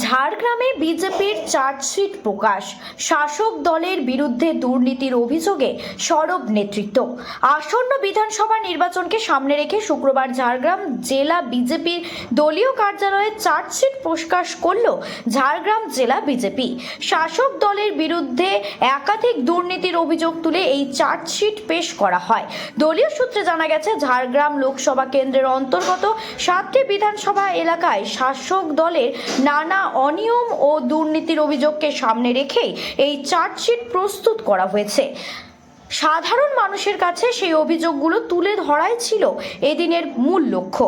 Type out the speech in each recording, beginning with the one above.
ঝাড়গ্রামে বিজেপির চার্জশিট প্রকাশ। শাসক দলের বিরুদ্ধে দুর্নীতির অভিযোগে সরব নেতৃত্ব। আসন্ন বিধানসভা নির্বাচনকে সামনে রেখে শুক্রবার ঝাড়গ্রাম জেলা বিজেপির দলীয় কার্যালয়ে চার্জশিট প্রকাশ করল ঝাড়গ্রাম জেলা বিজেপি। শাসক দলের বিরুদ্ধে একাধিক দুর্নীতির অভিযোগ তুলে এই চার্জশিট পেশ করা হয়। দলীয় সূত্রে জানা গেছে, ঝাড়গ্রাম লোকসভা কেন্দ্রের অন্তর্গত সাতটি বিধানসভা এলাকায় শাসক দলের নানা অনিয়ম ও দুর্নীতির অভিযোগকে সামনে রেখেই এই চার্জশিট প্রস্তুত করা হয়েছে। সাধারণ মানুষের কাছে সেই অভিযোগগুলো তুলে ধরাই ছিল এদিনের মূল লক্ষ্য।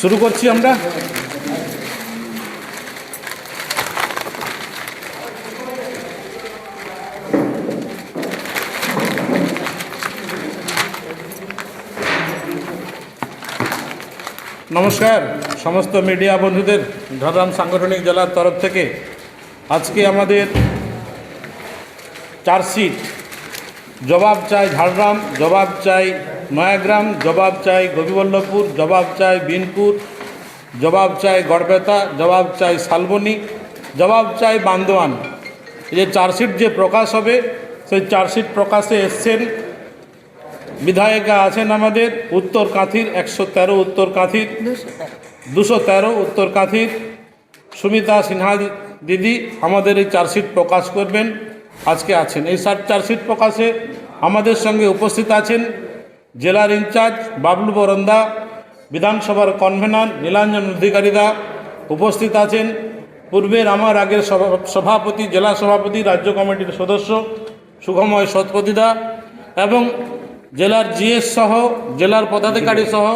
শুরু করছি আমরা। নমস্কার, সমস্ত মিডিয়া বন্ধুদের ঝাড়গ্রাম সাংগঠনিক জেলার তরফ থেকে। আজকে আমাদের চার্জশিট জবাব চাই ঝাড়গ্রাম, জবাব চাই নয়াগ্রাম, জবাব চাই গোপীবল্লভপুর, জবাব চাই বিনপুর, জবাব চাই গড়বেতা জবাব চাই শালবনী, জবাব চাই বান্দোয়ান। যে চার্জশিট যে প্রকাশ হবে, সেই চার্জশিট প্রকাশে এসছেন বিধায়িকা আছেন আমাদের উত্তর কাঁথির, একশো তেরো উত্তর কাঁথির, দুশো তেরো উত্তর কাঁথির। সুমিতা সিনহা দিদি, আমাদের এই চার্জশিট প্রকাশ করবেন, আজকে আছেন। এই চার্জশিট প্রকাশে আমাদের সঙ্গে উপস্থিত আছেন জেলার ইনচার্জ বাবলু বরন্দা, বিধানসভার কনভেনার নীলাঞ্জন অধিকারীরা উপস্থিত আছেন। পূর্বের আমার আগের সভা- সভাপতি, জেলা সভাপতি, রাজ্য কমিটির সদস্য সুখময় শতপথীদা এবং জেলার জিএস সহ জেলার পদাধিকারী সহ